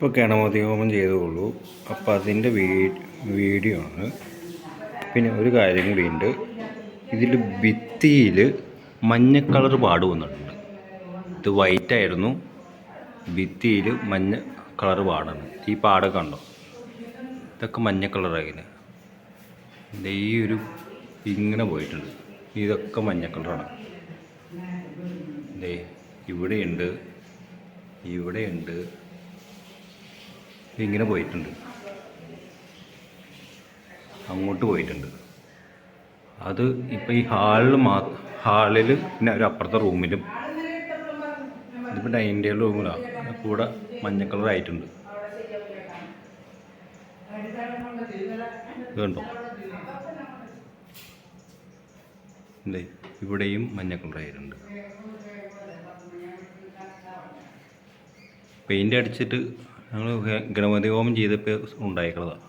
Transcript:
ഇപ്പോൾ ഗണപതി ചെയ്തുള്ളൂ ചെയ്തോളൂ അപ്പോൾ അതിന്റെ വീഡിയോ ആണ്. പിന്നെ ഒരു കാര്യം കൂടിയുണ്ട് ഇതിൽ ഭിത്തിയിൽ മഞ്ഞ കളർ പാട് വന്നിട്ടുണ്ട് ഇത് വൈറ്റ് ആയിരുന്നു. ഭിത്തിയിൽ മഞ്ഞ കളർ പാടാണ് ഈ പാട് കണ്ടോ? ഇതൊക്കെ മഞ്ഞ കളറായിന് ഈ ഒരു ഇങ്ങനെ പോയിട്ടുണ്ട്. ഇതൊക്കെ മഞ്ഞ കളറാണ്. ഇവിടെയുണ്ട്. ഇവിടെയുണ്ട്. ഇങ്ങനെ പോയിട്ടുണ്ട്. അങ്ങോട്ട് പോയിട്ടുണ്ട്. അത് ഇപ്പം ഈ ഹാളിൽ മാ ഹാളിൽ പിന്നെ ഒരു അപ്പുറത്തെ റൂമിലും ഇതിപ്പോൾ ഡൈനിങ് ടേബിൾ റൂമിലാണ് കൂടെ മഞ്ഞ കളർ ആയിട്ടുണ്ട്. ഇത് അല്ലേ ഇവിടെയും മഞ്ഞ കളർ ആയിട്ടുണ്ട്. പെയിന്റ് അടിച്ചിട്ട് ഞങ്ങൾ ഗണപതി ഹോമം ചെയ്തപ്പോൾ ഉണ്ടായിക്കളതാണ്